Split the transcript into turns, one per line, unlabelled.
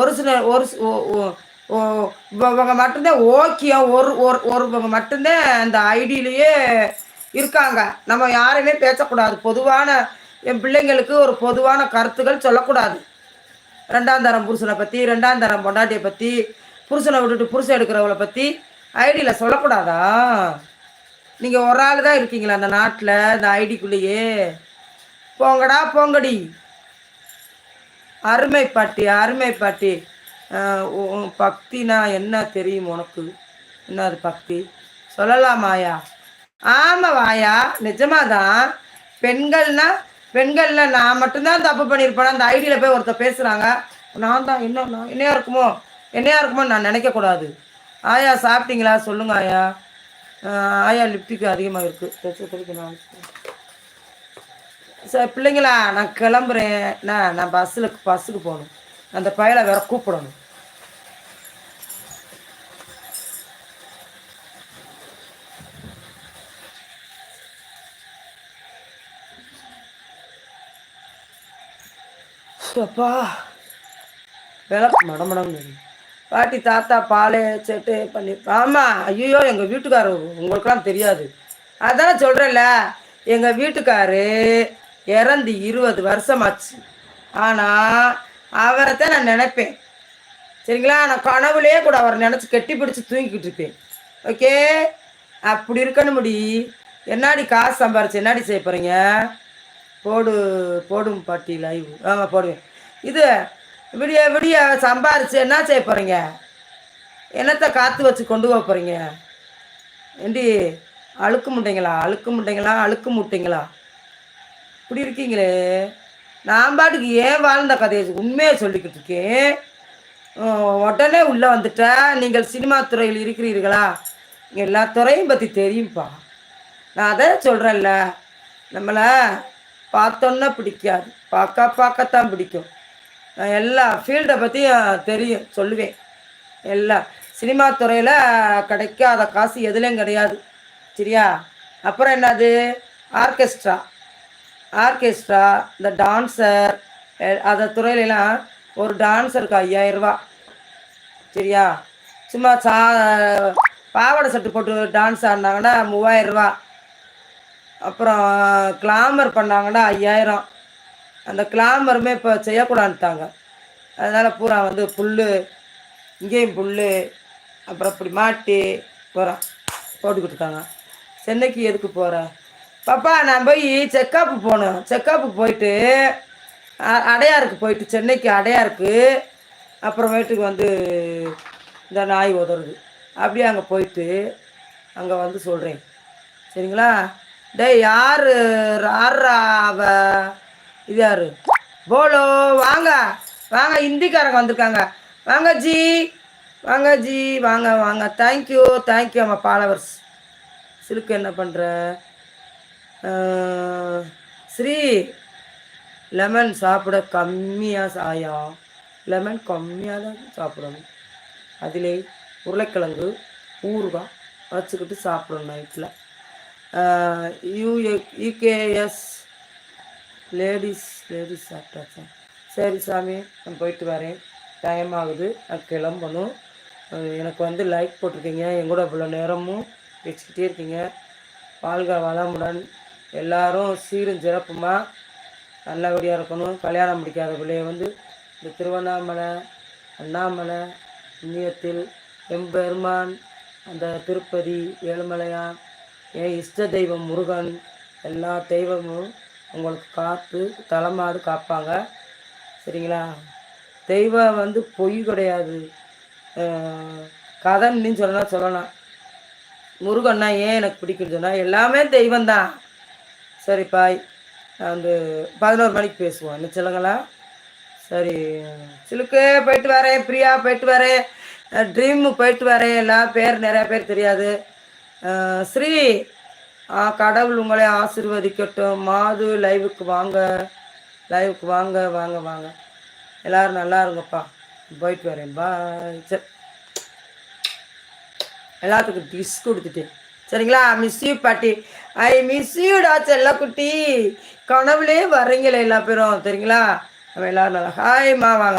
ஒரு சில ஒரு இவங்க மட்டும்தான் ஓக்கியம் ஒரு ஒரு ஒருவங்க மட்டும்தான் அந்த ஐடியிலேயே இருக்காங்க. நம்ம யாரையுமே பேசக்கூடாது. பொதுவான என் பிள்ளைங்களுக்கு ஒரு பொதுவான கருத்துக்கள் சொல்லக்கூடாது. ரெண்டாம் தரம் புருஷனை பற்றி ரெண்டாம் தரம் பொண்டாட்டியை பற்றி புருஷனை விட்டுட்டு புருஷன் எடுக்கிறவளை பற்றி ஐடியில் சொல்லக்கூடாதா? நீங்கள் ஒரு ஆள் தான் இருக்கீங்களா அந்த நாட்டில் இந்த ஐடிக்குள்ளேயே. போங்கடா போங்கடி. அருமை பாட்டி அருமை பாட்டி. பக்தினா என்ன தெரியும் உனக்கு? என்ன அது பக்தி சொல்லலாமாயா ஆமாம் வாயா நிஜமாதான். பெண்கள்னா பெண்கள்ல நான் மட்டும்தான் தப்பு பண்ணியிருப்பேன் அந்த ஐடியில் போய் ஒருத்தர் பேசுகிறாங்க நான் தான் என்ன என்னையா இருக்குமோ? என்னையா இருக்குமோ நான் நினைக்கக்கூடாது. ஆயா சாப்பிட்டீங்களா? சொல்லுங்க ஆயா. ஆயா லிப்டிக்கு அதிகமாக இருக்குது சார் பிள்ளைங்களா நான் கிளம்புறேன். நான் நான் பஸ்ஸில் பஸ்ஸுக்கு போகணும். அந்த பயலை வேற கூப்பிடணும். அப்பா விளக்கு மடமடம் பாட்டி தாத்தா பாலே செட்டு பண்ணி ஆமாம் ஐயோ எங்கள் வீட்டுக்காரர் உங்களுக்கெல்லாம் தெரியாது. அதான் சொல்கிறேன்ல எங்கள் வீட்டுக்காரு இறந்து இருபது வருஷமாச்சு. ஆனால் அவரை தான் நான் நினைப்பேன். சரிங்களா? நான் கனவுலேயே கூட அவரை நினச்சி கட்டி பிடிச்சி தூங்கிக்கிட்டு இருப்பேன். ஓகே? அப்படி இருக்கணும் முடி. என்னாடி காசு சம்பாரிச்சு என்னாடி செய்ய போகிறீங்க போடு போடும் பாட்டி லைவ் ஆமாம் போடுவேன். இது விடிய விடிய சம்பாரிச்சு என்ன செய்ய போகிறீங்க என்னத்தை காற்று வச்சு கொண்டு போக போகிறீங்க ஏண்டி அழுக்கு முட்டைங்களா? அழுக்கு முட்டைங்களா? அழுக்கு முட்டைங்களா? இப்படி இருக்கீங்களே? நான் பாட்டுக்கு ஏன் வாழ்ந்த கதையை உண்மையை சொல்லிக்கிட்டு இருக்கேன்? உடனே உள்ளே வந்துட்டா. நீங்கள் சினிமா துறையில் இருக்கிறீர்களா? எல்லா துறையும் பற்றி தெரியும்ப்பா நான் அதை சொல்கிறேன்ல நம்மளை பார்த்தோன்னா பிடிக்காது. பார்க்க பார்க்கத்தான் பிடிக்கும். நான் எல்லா ஃபீல்டை பற்றியும் தெரியும் சொல்லுவேன். எல்லா சினிமா துறையில் கிடைக்காத காசு எதுலேயும் கிடையாது. சரியா? அப்புறம் என்னது? ஆர்கெஸ்ட்ரா. ஆர்கெஸ்ட்ரா இந்த டான்ஸர் அந்த துறையிலலாம் ஒரு டான்ஸருக்கு ஐயாயிரரூபா சரியா? சும்மா சா பாவாடை சட்டு போட்டு டான்ஸ் ஆடினாங்கன்னா மூவாயிரரூபா அப்புறம் கிளாமர் பண்ணாங்கன்னா ஐயாயிரம். அந்த கிளாமருமே இப்போ செய்யக்கூடாதுட்டாங்க அதனால் பூரா வந்து புல் இங்கேயும் புல் அப்புறம் இப்படி மாட்டி போகிறோம் போட்டுக்கிட்டு இருக்காங்க சென்னைக்கு எதுக்கு போகிற பாப்பா நான் போய் செக்கப்பு போகணும். செக்கப்பு போயிட்டு அடையாருக்கு போயிட்டு சென்னைக்கு அடையாருக்கு அப்புறமேட்டுக்கு வந்து இந்த நாய் உதறுது. அப்படியே அங்கே போயிட்டு அங்கே வந்து சொல்கிறேன் சரிங்களா? டேய் யார்? ராரா அவ? இது யார்? போலோ வாங்க. வாங்க ஹிந்திக்காரங்க வந்திருக்காங்க. வாங்க ஜி. வாங்க ஜி. வாங்க வாங்க. தேங்க்யூ தேங்க்யூ அம்மா ஃபாலோவர்ஸ் சிலுக்கு என்ன பண்ணுற ஸ்ரீ லெமன் சாப்பிட கம்மியாக சாயா? லெமன் கம்மியாக தான் சாப்பிடணும். அதிலே உருளைக்கிழங்கு ஊறுகாய் வச்சுக்கிட்டு சாப்பிடணும் நைட்டில் யூஏ யூகேஎஸ் லேடிஸ் லேடிஸ் சாப்பிட்டாச்சா? சரி சாமி நான் போயிட்டு வரேன். டைம் ஆகுது. நான் கிளம்பணும். எனக்கு வந்து லைக் போட்டிருக்கீங்க. எங்கூட இவ்வளோ நேரமும் வச்சுக்கிட்டே இருக்கீங்க. வாழ்க வளமுடன். எல்லாரும் சீரும் சிறப்புமா நல்லபடியாக இருக்கணும். கல்யாணம் முடிக்காத பிள்ளைய வந்து இந்த திருவண்ணாமலை அண்ணாமலை புண்ணியத்தில் எம்பெருமான் அந்த திருப்பதி ஏழுமலையான் என் இஷ்ட தெய்வம் முருகன் எல்லா தெய்வமும் உங்களுக்கு காத்து தலைமாடு காப்பாங்க. சரிங்களா? தெய்வம் வந்து பொய் கிடையாது. கதைன்னு சொல்லலாம் சொல்லலாம். முருகன்னா ஏன் எனக்கு பிடிக்குன்னு சொன்னால் எல்லாமே தெய்வம்தான். சரி பாய். நான் வந்து பதினோரு மணிக்கு பேசுவோம். என்ன சொல்லுங்களா? சரி. சிலுக்கு போயிட்டு வரேன். பிரியா போயிட்டு வரேன். ட்ரீமு போயிட்டு வரேன். எல்லாம் பேர் நிறையா பேர் தெரியாது. ஸ்ரீ கடவுள் உங்களை ஆசீர்வதிக்கட்டும். மாது லைவுக்கு வாங்க. லைவுக்கு வாங்க வாங்க வாங்க. எல்லாரும் நல்லா இருங்கப்பா. போயிட்டு வரேன். பாய். சரி. எல்லாத்துக்கும் டிஸ் கொடுத்துட்டேன். சரிங்களா? மிஸ் யூ பாட்டி. ஐ மிஸ் யூடா செல்லக்குட்டி கனவுலே வரீங்களே எல்லா பேரும். சரிங்களா? நம்ம எல்லாரும் நல்லா ஹாய்மா வாங்க.